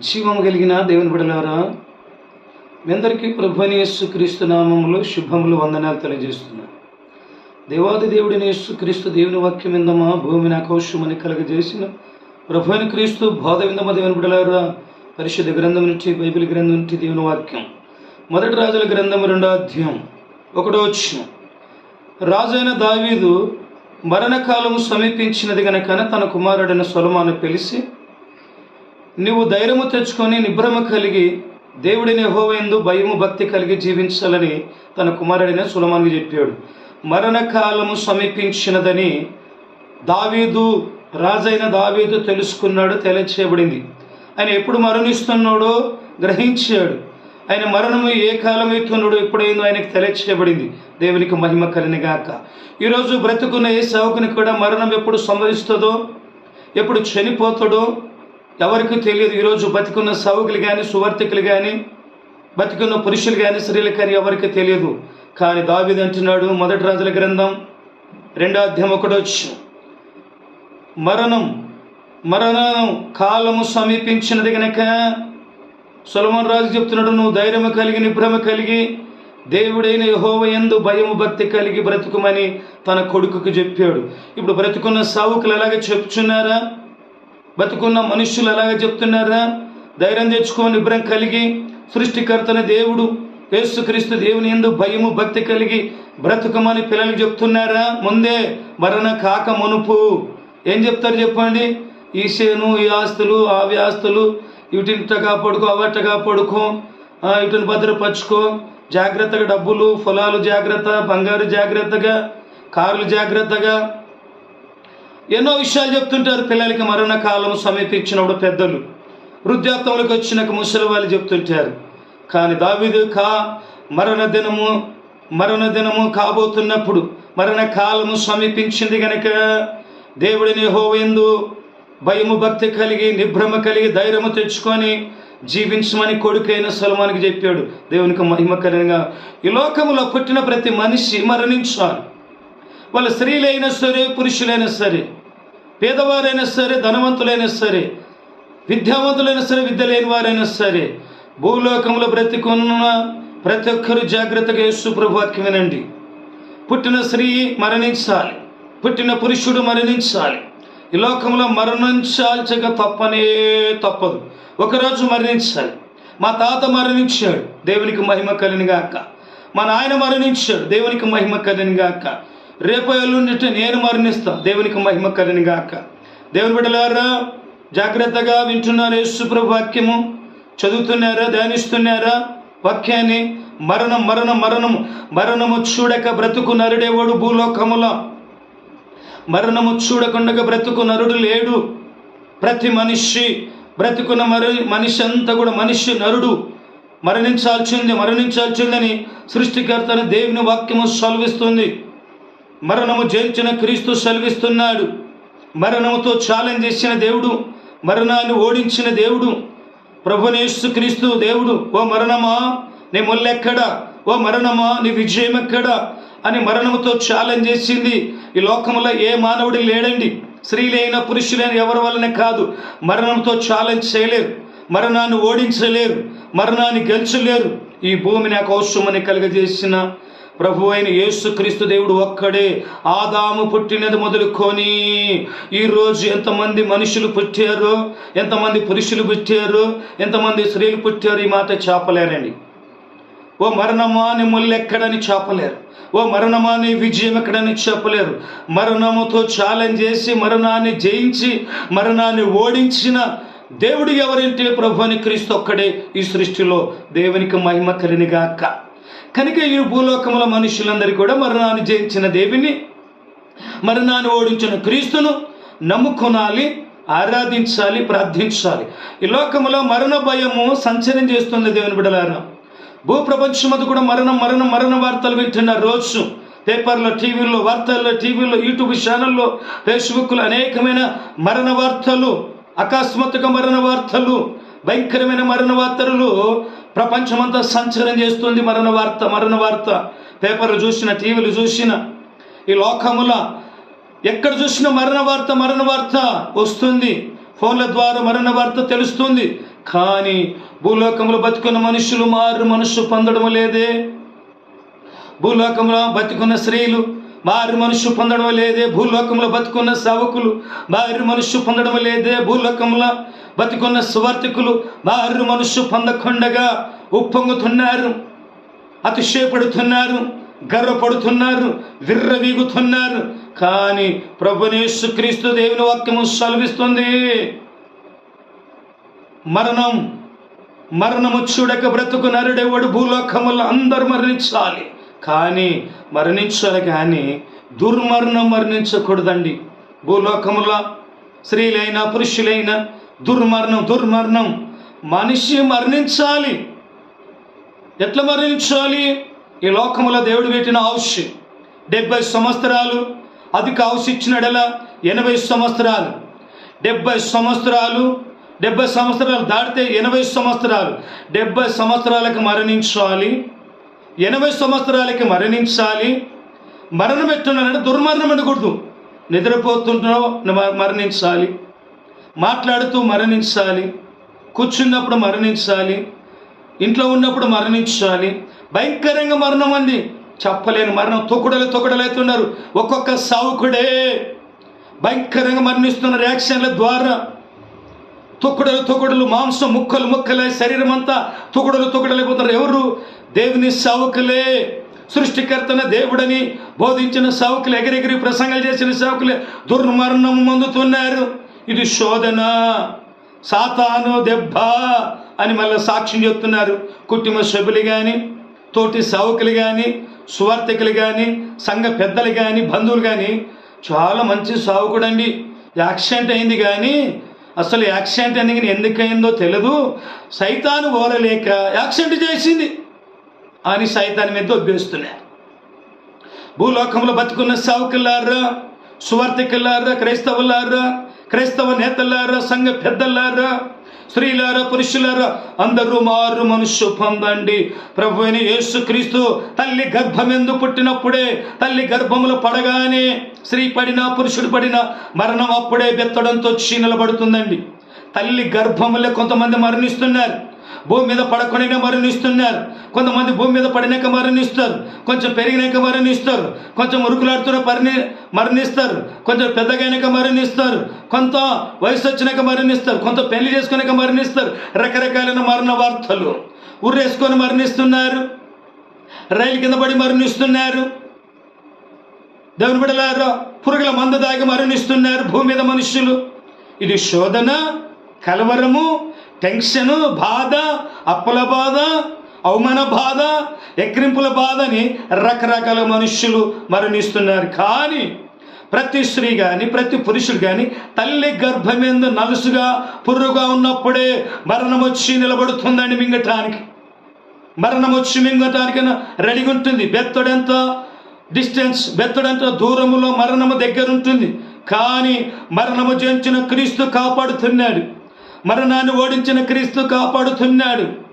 జీవము కలిగిన దేవుని బిడలారా మీ అందరికీ ప్రభుని యేసుక్రీస్తు నామములు శుభములు వందనాలు తెలియజేస్తున్నాను. దేవాది దేవుడిని యేసు క్రీస్తు దేవుని వాక్యం విందమా? భూమిని ఆకోశమని కలగజేసిన ప్రభుని క్రీస్తు బోధ విందమా దేవుని బిడలారా పరిశుద్ధ గ్రంథం నుంచి బైబిల్ గ్రంథం నుంచి దేవుని వాక్యం. మొదటి రాజుల గ్రంథం రెండో అధ్యాయం ఒకటో వచ్చిన రాజైన దావీదు మరణకాలము సమీపించినది గనక తన కుమారుడైన సొలమాను పిలిచి నీవు ధైర్యము తెచ్చుకొని నిబ్రమ కలిగి దేవుడిని హోవేందు భయము భక్తి కలిగి జీవించాలని తన కుమారుడిని సులమానికి చెప్పాడు. మరణకాలము సమీపించినదని దావీదు రాజైన దావీదు తెలుసుకున్నాడు తెలియచేయబడింది ఆయన ఎప్పుడు మరణిస్తున్నాడో గ్రహించాడు. ఆయన మరణము ఏ కాలమైతున్నాడో ఎప్పుడైందో ఆయనకు తెలియచేయబడింది దేవునికి మహిమ కలినిగాక ఈరోజు బ్రతుకున్న ఏ సేవకుని కూడా మరణం ఎప్పుడు సంభవిస్తుందో ఎప్పుడు చనిపోతాడో ఎవరికి తెలియదు ఈరోజు బతికున్న సౌకులు కానీ సువర్తికులు కానీ బతికున్న పురుషులు కానీ స్త్రీలు కానీ ఎవరికి తెలియదు. కానీ దావిది అంటున్నాడు మొదటి రాజుల గ్రంథం రెండో అధ్యాయం ఒకటి మరణం మరణం కాలము సమీపించినది కనుక సొలమన్ రాజు చెప్తున్నాడు నువ్వు ధైర్యము కలిగి నిభ్రమ కలిగి దేవుడైన యహోవయందు భయము భక్తి కలిగి బ్రతుకుమని తన కొడుకుకు చెప్పాడు. ఇప్పుడు బ్రతుకున్న సావుకులు ఎలాగ చెప్తున్నారా బతుకున్న మనుషులు అలాగే చెప్తున్నారా? ధైర్యం తెచ్చుకొని నిబ్రం కలిగి సృష్టికర్తన దేవుడు యేసుక్రీస్తు దేవుని ఎందు భయము భక్తి కలిగి బ్రతుకమని పిల్లలు చెప్తున్నారా? ముందే మరణ కాక మునుపు. ఏం చెప్తారు చెప్పండి? ఈ సేను ఈ ఆస్తులు ఆవి ఆస్తులు వీటింట కాపాడుకో అవట కాపాడుకో ఆ, వీటిని భద్రపరచుకో. జాగ్రత్తగా డబ్బులు పొలాలు జాగ్రత్త బంగారు జాగ్రత్తగా కార్లు జాగ్రత్తగా ఎన్నో విషయాలు చెప్తుంటారు. పిల్లలకి మరణకాలం సమీపించినప్పుడు పెద్దలు వృద్ధాప్తంలోకి వచ్చినాక ముసలి వాళ్ళు చెప్తుంటారు. కానీ దావిదు కా మరణ దినము మరణ దినము కాబోతున్నప్పుడు మరణ కాలము సమీపించింది గనక దేవుడిని హోవేందు భయము భక్తి కలిగి నిభ్రమ కలిగి ధైర్యము తెచ్చుకొని జీవించమని కొడుకైన సలమానికి చెప్పాడు. దేవునికి మహిమకరంగా ఈ లోకములో పుట్టిన ప్రతి మనిషి మరణించాలి. వాళ్ళ స్త్రీలైనా సరే పురుషులైనా సరే పేదవారైనా సరే ధనవంతులైనా సరే విద్యావంతులైనా సరే విద్య లేని వారైనా సరే భూలోకంలో బ్రతికున్న ప్రతి ఒక్కరు జాగ్రత్తగా యేసు ప్రభు వాక్యం వినండి. పుట్టిన స్త్రీ మరణించాలి. పుట్టిన పురుషుడు మరణించాలి. ఈ లోకంలో మరణించాల్చక తప్పనే తప్పదు. ఒకరోజు మరణించాలి. మా తాత మరణించాడు. దేవునికి మహిమ కలినిగాక మా నాయన మరణించాడు. దేవునికి మహిమ కలినిగాక రేపు ఎల్లుండిట నేను మరణిస్తా. దేవునికి మహిమ కలినిగాక దేవుని బిడ్డలారా జాగ్రత్తగా వింటున్నారు యేసుప్రభు వాక్యము. చదువుతున్నారా ధ్యానిస్తున్నారా? వాక్యాన్ని మరణం మరణం మరణము మరణము చూడక బ్రతుకు నరుడేవాడు భూలోకముల. మరణము చూడకుండా బ్రతుకు నరుడు లేడు. ప్రతి మనిషి బ్రతుకున్న మరి మనిషి అంతా కూడా మనిషి నరుడు. మరణించాల్సింది మరణించాల్సిందని సృష్టికర్తను దేవుని వాక్యము సెలవిస్తుంది. మరణము జయించిన క్రీస్తు సెలవిస్తున్నాడు. మరణముతో ఛాలెంజ్ చేసిన దేవుడు మరణాన్ని ఓడించిన దేవుడు ప్రభునేసు క్రీస్తు దేవుడు ఓ మరణమా నీ ముల్లెక్కడా? ఓ మరణమా నీ విజయం ఎక్కడా అని మరణముతో ఛాలెంజ్ చేసింది. ఈ లోకంలో ఏ మానవుడి లేడండి. స్త్రీలైన పురుషులైన ఎవరి వల్లనే కాదు. మరణంతో ఛాలెంజ్ చేయలేరు. మరణాన్ని ఓడించలేరు. మరణాన్ని గెలిచలేరు. ఈ భూమిని అవసరమని కలుగజేసిన ప్రభు అయిన యేసుక్రీస్తు దేవుడు ఒక్కడే. ఆదాము పుట్టినది మొదలుకొని ఈరోజు ఎంతమంది మనుషులు పుట్టారు ఎంతమంది పురుషులు పుట్టారు ఎంతమంది స్త్రీలు పుట్టారు ఈ మాట చెప్పలేరండి. ఓ మరణమా నీ ముల్లెక్కడని చెప్పలేరు. ఓ మరణమా నీ విజయం ఎక్కడని చెప్పలేరు. మరణముతో ఛాలెంజ్ చేసి మరణాన్ని జయించి మరణాన్ని ఓడించిన దేవుడు ఎవరంటే ప్రభు అని క్రీస్తు ఒక్కడే ఈ సృష్టిలో. దేవునికి మహిమ కలినిగాక కనుక ఈ భూలోకముల మనుషులందరూ కూడా మరణాన్ని జయించిన దేవిని మరణాన్ని ఓడించిన క్రీస్తును నమ్ముకొనాలి ఆరాధించాలి ప్రార్థించాలి. ఈ లోకములో మరణ భయము సంచరం చేస్తుంది దేవుని బిడలారా భూప్రపంచమందు కూడా మరణం మరణం మరణ వార్తలు వింటున్న రోజు పేపర్లో టీవీల్లో వార్తల్లో టీవీల్లో యూట్యూబ్ ఛానల్లో ఫేస్బుక్లో అనేకమైన మరణ వార్తలు అకస్మాత్తుగా మరణ వార్తలు భయంకరమైన మరణ వార్తలు ప్రపంచమంతా సంచలనం చేస్తుంది మరణ వార్త మరణ వార్త. పేపర్లు చూసిన టీవీలు చూసిన ఈ లోకముల ఎక్కడ చూసినా మరణ వార్త మరణ వార్త వస్తుంది. ఫోన్ల ద్వారా మరణ వార్త తెలుస్తుంది. కానీ భూలోకంలో బతుకున్న మనుషులు మారు మనసు పొందడం లేదే. భూలోకంలో బతుకున్న స్త్రీలు మారు మనుషు పొందడం లేదే. భూలోకంలో బతుకున్న సవకులు మారు మనుషు పొందడం లేదే. భూలోకంలో బతుకున్న సువార్థికులు మారు మనుషు పొందకుండగా ఉప్పొంగుతున్నారు అతిశయపడుతున్నారు గర్వపడుతున్నారు విర్రవీగుతున్నారు. కానీ ప్రభునేసు క్రీస్తు దేవుని వాక్యము సెలవిస్తుంది. మరణం మరణము చూడక బ్రతుకు నరుడెవడు? భూలోకములు అందరూ మరణించాలి. కానీ మరణించాలి కానీ దుర్మరణం మరణించకూడదండి. భూలోకముల స్త్రీలైనా పురుషులైనా దుర్మరణం దుర్మరణం. మనిషి మరణించాలి. ఎట్లా మరణించాలి? ఈ లోకంలో దేవుడు పెట్టిన ఆవుష్ డెబ్బై సంవత్సరాలు. అధిక ఆవుష్ ఇచ్చినడలా ఎనభై సంవత్సరాలు. డెబ్బై సంవత్సరాలు. డెబ్బై సంవత్సరాలు దాటితే ఎనభై సంవత్సరాలు. డెబ్బై సంవత్సరాలకు మరణించాలి. ఎనభై సంవత్సరాలకి మరణించాలి. మరణం ఎట్టున్నానంటే దుర్మరణం అనకూడదు నిద్రపోతుంటున్నావు మ- మరణించాలి. మాట్లాడుతూ మరణించాలి కూర్చున్నప్పుడు మరణించాలి ఇంట్లో ఉన్నప్పుడు మరణించాలి భయంకరంగా మరణం అంది చెప్పలేని మరణం తొక్కుడలు తొక్కుడలు అవుతున్నారు ఒక్కొక్క సావుకుడే భయంకరంగా మరణిస్తున్న రియాక్షన్ల ద్వారా తొక్కుడలు తొక్కుడలు మాంసం ముక్కలు ముక్కలే శరీరం అంతా తొక్కుడలు తొక్కుడలైపోతున్నారు ఎవరు? దేవుని సావుకులే. సృష్టికర్తన దేవుడని బోధించిన సావుకులు ఎగిరెగిరి ప్రసంగాలు చేసిన సావుకులే దుర్మరణం పొందుతున్నారు ఇది శోధన. సాతాను దెబ్బ అని మళ్ళీ సాక్ష్యం చెప్తున్నారు. కుటుంబ సభ్యులు కానీ తోటి సావుకులు కానీ సువార్థికులు కానీ సంఘ పెద్దలు కానీ బంధువులు కానీ చాలా మంచి సావుకుడండి. యాక్సిడెంట్ అయింది కానీ అసలు యాక్సిడెంట్ అనేది ఎందుకు తెలియదు సైతాను ఓరలేక యాక్సిడెంట్ చేసింది అని సైతాన్ని మీద దొబ్బేస్తున్నారు భూలోకంలో బతుకున్న సావుకులారా సువార్థికులారా క్రైస్తవులారా క్రైస్తవ నేతలారా సంఘ పెద్దలారా స్త్రీలారా పురుషులారా అందరూ మారు మనుష్య పొందండి. ప్రభు అయిన యేసు క్రీస్తు తల్లి గర్భమెందు పుట్టినప్పుడే తల్లి గర్భములు పడగానే స్త్రీ పడినా పురుషుడు పడినా మరణం అప్పుడే బెత్తడంతో వచ్చి తల్లి గర్భములే కొంతమంది మరణిస్తున్నారు. భూమి మీద పడకుండా మరణిస్తున్నారు. కొంతమంది భూమి మీద పడినాక మరణిస్తారు. కొంచెం పెరిగినాక మరణిస్తారు. కొంచెం ఉరుకులాడుతున్న పరిణి మరణిస్తారు. కొంచెం పెద్దగైనాక మరణిస్తారు. కొంత వయసు వచ్చినాక మరణిస్తారు. కొంత పెళ్ళి చేసుకున్నాక మరణిస్తారు. రకరకాలైన మరణ వార్తలు. ఉర్రేసుకొని మరణిస్తున్నారు. రైలు కింద పడి మరణిస్తున్నారు. దేవుని బిడలారా పురుగుల మంద దాగి మరణిస్తున్నారు. భూమి మీద మనుషులు. ఇది శోధన కలవరము టెన్షన్ బాధ అప్పుల బాధ అవమాన బాధ ఎక్రింపుల బాధని రకరకాల మనుష్యులు మరణిస్తున్నారు. కానీ ప్రతి స్త్రీ కానీ ప్రతి పురుషుడు కానీ తల్లి గర్భమేందు నలుసుగా పుర్రుగా ఉన్నప్పుడే మరణం వచ్చి నిలబడుతుందండి మింగటానికి. మరణం వచ్చి మింగటానికైనా రెడీగా ఉంటుంది. బెత్తడెంత డిస్టెన్స్ బెత్తడెంత దూరములో మరణము దగ్గర ఉంటుంది కానీ మరణము జంచిన క్రీస్తు కాపాడుతున్నాడు. మరణాన్ని ఓడించిన క్రీస్తు కాపాడుతున్నాడు.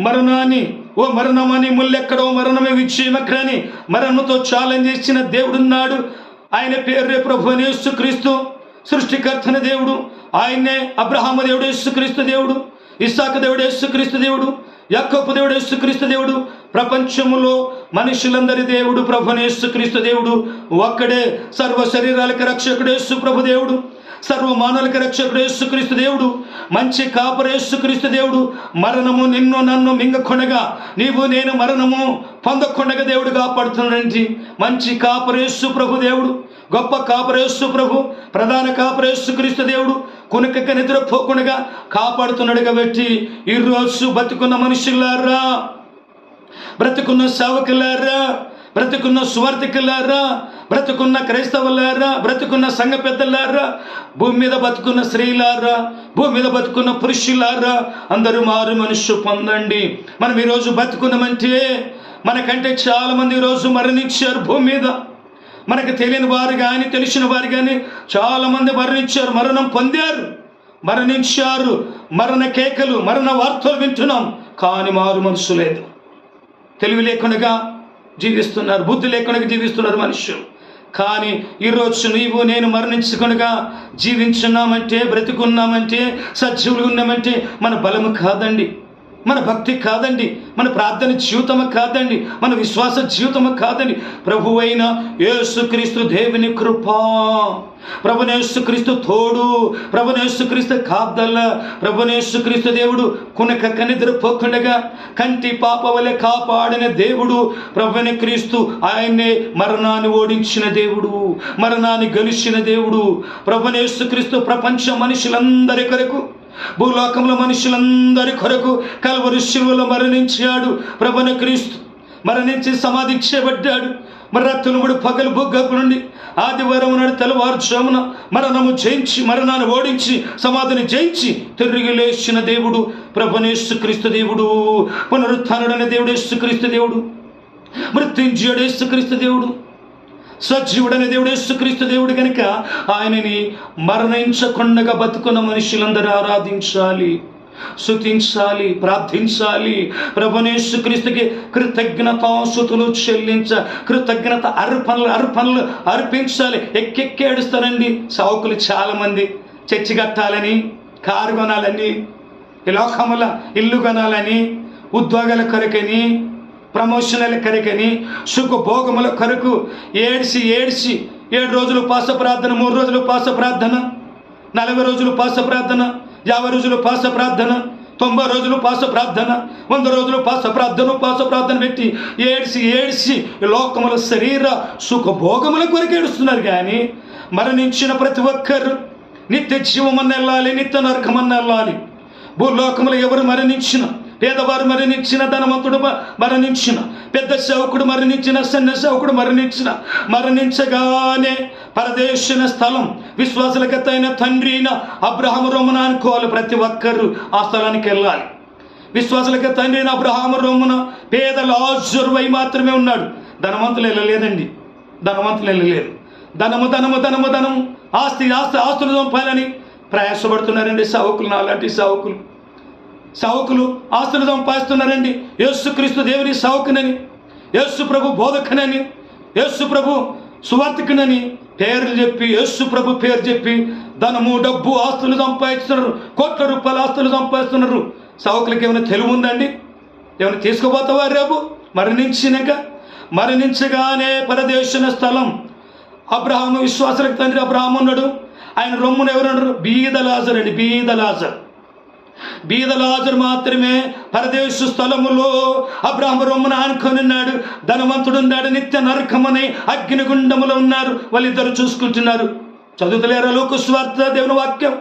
మరణాన్ని ఓ మరణమని ముల్లెక్కడో మరణమే విజయమక్కడని మరణంతో ఛాలెంజ్ ఇచ్చిన దేవుడున్నాడు. ఆయన పేరే ప్రభు యేసు క్రీస్తు సృష్టికర్తన దేవుడు. ఆయనే అబ్రహాము దేవుడు యేసుక్రీస్తు దేవుడు. ఇస్సాక దేవుడు యేసుక్రీస్తు దేవుడు. యాకోబు దేవుడు యేసుక్రీస్తు దేవుడు. ప్రపంచములో మనుషులందరి దేవుడు ప్రభు యేసుక్రీస్తు దేవుడు. ఒక్కడే సర్వ శరీరాలకు రక్షకుడు యేసు ప్రభు దేవుడు. సర్వ మానవులకి రక్షకుడు యేసుక్రీస్తు దేవుడు మంచి కాపర యేసుక్రీస్తు దేవుడు మరణము నిన్ను నన్ను మింగకొనగా నీవు నేను మరణము పొందకొండగా దేవుడు కాపాడుతున్నాడండి మంచి కాపరేసు ప్రభు దేవుడు గొప్ప కాపరేసు ప్రభు ప్రధాన కాపరేసు క్రీస్తు దేవుడు కునుక నిద్రపోకుండా కాపాడుతున్నాడు కాబట్టి ఈరోజు బతుకున్న మనుషులారా బ్రతుకున్న సేవకులారా బ్రతుకున్న సువార్థికులారా బ్రతుకున్న క్రైస్తవులారా బ్రతుకున్న సంఘ పెద్దలారా భూమి మీద బతుకున్న స్త్రీలారా భూమి మీద బతుకున్న పురుషులారా అందరూ మారు మనుషు పొందండి. మనం ఈరోజు బతుకున్నామంటే మనకంటే చాలా మంది ఈరోజు మరణించారు భూమి మీద. మనకు తెలియని వారు కానీ తెలిసిన వారు కానీ చాలామంది మరణించారు మరణం పొందారు మరణించారు. మరణ కేకలు మరణ వార్తలు వింటున్నాం కానీ మారు మనసు లేదు. తెలివి లేకుండా జీవిస్తున్నారు బుద్ధి లేకుండా జీవిస్తున్నారు మనుషులు. కానీ ఈరోజు నీవు నేను మరణించకుండా జీవించున్నామంటే బ్రతికున్నామంటే సజీవులు ఉన్నామంటే మన బలము కాదండి. మన భక్తి కాదండి మన ప్రార్థన జీవితం కాదండి మన విశ్వాస జీవితము కాదండి. ప్రభు అయిన యేసుక్రీస్తు దేవుని కృప ప్రభునేసుక్రీస్తు తోడు ప్రభునేసుక్రీస్తు ప్రభునేసు ప్రభునేసుక్రీస్తు దేవుడు కునక కనిద్రపోకుండగా కంటి పాప వలె కాపాడిన దేవుడు ప్రభుని క్రీస్తు ఆయన్నే మరణాన్ని ఓడించిన దేవుడు మరణాన్ని గెలిచిన దేవుడు ప్రభునేసుక్రీస్తు ప్రపంచ మనుషులందరి కొరకు భూలోకంలో మనుషులందరి కొరకు కలువరు శిలువలో మరణించాడు. ప్రభుని క్రీస్తు మరణించి సమాధి చేయబడ్డాడు. కూడా పగలు బుగ్గకు నుండి ఆదివారం నాడు తెల్లవారుజామున మరణము జయించి మరణాన్ని ఓడించి సమాధిని జయించి తిరిగి లేచిన దేవుడు ప్రభునేసు క్రీస్తు దేవుడు. పునరుత్డైన దేవుడు యేసుక్రీస్తు దేవుడు. మృత్యుంజయుడు యేసుక్రీస్తు దేవుడు. సజీవుడనే దేవుడు యేసుక్రీస్తు దేవుడు కనుక ఆయనని మరణించకుండా బతుకున్న మనుషులందరూ ఆరాధించాలి శుతించాలి ప్రార్థించాలి. ప్రభునేశ్వక్రీస్తుకి కృతజ్ఞతాసుతులు చెల్లించ కృతజ్ఞత అర్పణలు అర్పణలు అర్పించాలి. ఎక్కెక్కి ఏడుస్తారండి. సావుకులు చాలామంది చర్చి కట్టాలని కారు కొనాలని లోకముల ఇల్లు కొనాలని ఉద్యోగాల కొరకని ప్రమోషనల్ కరికని సుఖభోగముల కొరకు ఏడ్చి ఏడ్చి ఏడు రోజులు పాస ప్రార్థన మూడు రోజులు పాస ప్రార్థన నలభై రోజులు పాస ప్రార్థన యాభై రోజులు పాస ప్రార్థన తొంభై రోజులు పాస ప్రార్థన వంద రోజులు పాస ప్రార్థన పాస ప్రార్థన పెట్టి ఏడ్చి ఏడ్చి లోకముల శరీర సుఖభోగముల కొరకు ఏడుస్తున్నారు కానీ మరణించిన ప్రతి ఒక్కరు నిత్య జీవమన్న వెళ్ళాలి నిత్య నరకమన్న వెళ్ళాలి. భూలోకములు ఎవరు మరణించిన పేదవారు మరణించిన ధనవంతుడు మరణించిన పెద్ద సేవకుడు మరణించిన సన్న సేవకుడు మరణించిన మరణించగానే పరదేశిన స్థలం విశ్వాసులకత అయిన తండ్రి అయిన రోమన అనుకోవాలి ప్రతి ఒక్కరు ఆ స్థలానికి వెళ్ళాలి. విశ్వాసులకి తండ్రి అయిన రోమన రోమున పేద లాజరువై మాత్రమే ఉన్నాడు. ధనవంతులు వెళ్ళలేదండి. ధనవంతులు వెళ్ళలేదు. ధనము ధనము ధనము ధనము. ఆస్తి ఆస్తి ఆస్తులు చంపాలని ప్రయాసపడుతున్నారండి సావుకులు నాలాంటి సావుకులు. సావుకులు ఆస్తులు సంపాదిస్తున్నారండి యేసుక్రీస్తు దేవుని సావుకునని యేసు ప్రభు బోధకునని యేసు ప్రభు సువార్తికునని పేర్లు చెప్పి యేసు ప్రభు పేరు చెప్పి ధనము డబ్బు ఆస్తులు సంపాదిస్తున్నారు. కోట్ల రూపాయల ఆస్తులు సంపాదిస్తున్నారు. సావుకులకి ఏమైనా తెలివి ఉందండి? ఏమైనా తీసుకుపోతావా రేపు? మరణించినాక? మరణించగానే పరదేశన స్థలం. అబ్రహాము విశ్వాసులకు తండ్రి అబ్రహాము ఉన్నాడు. ఆయన రొమ్మును ఎవరన్నారు బీదలాజర్ అండి బీదలాజర్ బీదలాజరు మాత్రమే పరదేశ స్థలములో అబ్రాహ్మ రొమ్మను ఆనుకొని ఉన్నాడు ధనవంతుడు ఉన్నాడు నిత్య నరకమని అగ్నిగుండములో ఉన్నారు వాళ్ళిద్దరు చూసుకుంటున్నారు. చదువుతలేరా లోకు స్వార్థ దేవుని వాక్యం?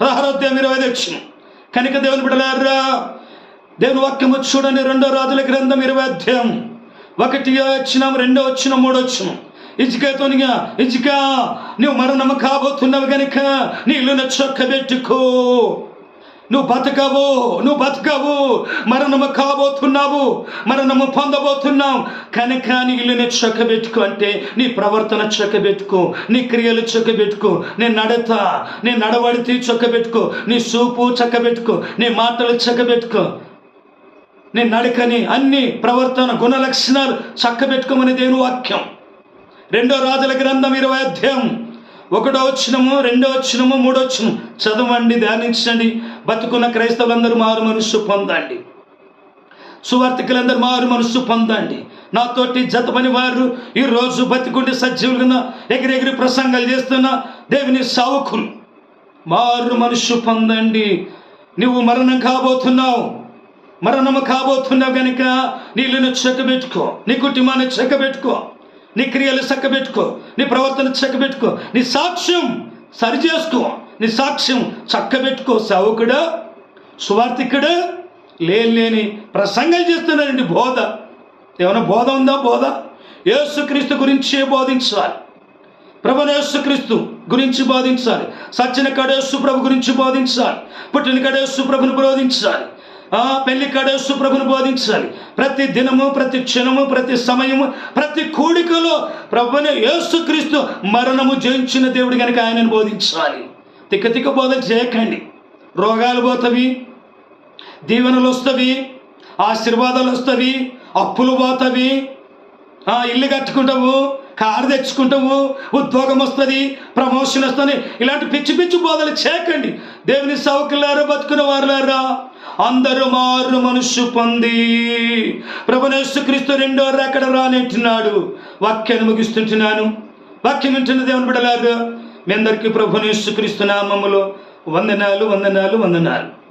పదహారోధ్యాయం ఇరవై దక్షిణం కనుక దేవుని బిడలారా దేవుని వాక్యము చూడని రెండో రాజుల గ్రంథం ఇరవై అధ్యాయం. ఒకటి వచ్చిన రెండో వచ్చిన మూడో వచ్చిన ఇజికతోనిగా ఇజిక నువ్వు మరణము కాబోతున్నావు గనుక నీళ్ళు చొక్కబెట్టుకో. నువ్వు బతకవు నువ్వు బతకవు. మరణము కాబోతున్నావు మరణము పొందబోతున్నావు. కనుక నీ ఇల్లుని చక్కబెట్టుకో అంటే నీ ప్రవర్తన చక్కబెట్టుకో నీ క్రియలు చక్కబెట్టుకో. నీ నడత నీ నడవడితి చక్కబెట్టుకో. నీ చూపు చక్కబెట్టుకో నీ మాటలు చక్కబెట్టుకో. నీ నడకని అన్ని ప్రవర్తన గుణ లక్షణాలు చక్కబెట్టుకోమని దేవుని వాక్యం. రెండో రాజుల గ్రంథం ఇరవై అధ్యాయం. ఒకటో వచ్చినము రెండో వచ్చినము మూడో వచ్చినము చదవండి ధ్యానించండి. బతుకున్న క్రైస్తవులందరూ మారు మనస్సు పొందండి. సువార్థికులందరూ మారు మనస్సు పొందండి. నాతోటి జతపని వారు ఈ రోజు బతికుండి సజీవులుగా ఎగిరెగిరి ప్రసంగాలు చేస్తున్న దేవుని సావుకులు మారు మనస్సు పొందండి. నువ్వు మరణం కాబోతున్నావు. మరణము కాబోతున్నావు కనుక నీళ్ళను చెక్కబెట్టుకో. నీ కుటుంబాన్ని చెక్కబెట్టుకో. నీ క్రియలు చక్కబెట్టుకో. నీ ప్రవర్తన చక్కబెట్టుకో. నీ సాక్ష్యం సరి చేసుకో నీ సాక్ష్యం చక్కబెట్టుకో సేవకుడు సువార్థికుడు లేని ప్రసంగం చేస్తున్నారండి బోధ. ఏమైనా బోధ ఉందా? బోధ? యేసుక్రీస్తు గురించే బోధించాలి. ప్రభుని యేసుక్రీస్తు గురించి బోధించాలి. సచ్చిన కడేసు ప్రభు గురించి బోధించాలి. పుట్టిన కడేసు ప్రభుని బోధించాలి. ఆ పెళ్ళి కడేసు ప్రభుని బోధించాలి. ప్రతి దినము ప్రతి క్షణము ప్రతి సమయము ప్రతి కూడికలో ప్రభుని యేసుక్రీస్తు మరణము జయించిన దేవుడు కనుక ఆయనను బోధించాలి. తిక్కతిక్క బోధలు చేయకండి. రోగాలు పోతవి దీవెనలు వస్తవి ఆశీర్వాదాలు వస్తవి అప్పులు పోతవి. ఇల్లు కట్టుకుంటావు కారు తెచ్చుకుంటావు ఉద్యోగం వస్తుంది ప్రమోషన్ వస్తుంది. ఇలాంటి పిచ్చి పిచ్చి బోధలు చేయకండి. దేవుని సౌకులారా బతుకున్న వారులారా అందరూ మారు మనుషు పొంది. ప్రభునేశ్వ క్రీస్తు రెండో రెక్కడ రానెట్టినాడు వాక్యాన్ని ముగిస్తుంటున్నాను. వాక్యం వింటున్న దేవుని బిడలారు మీ అందరికీ ప్రభుని క్రీస్తు నామములో వందనాలు వందనాలు వందనాలు.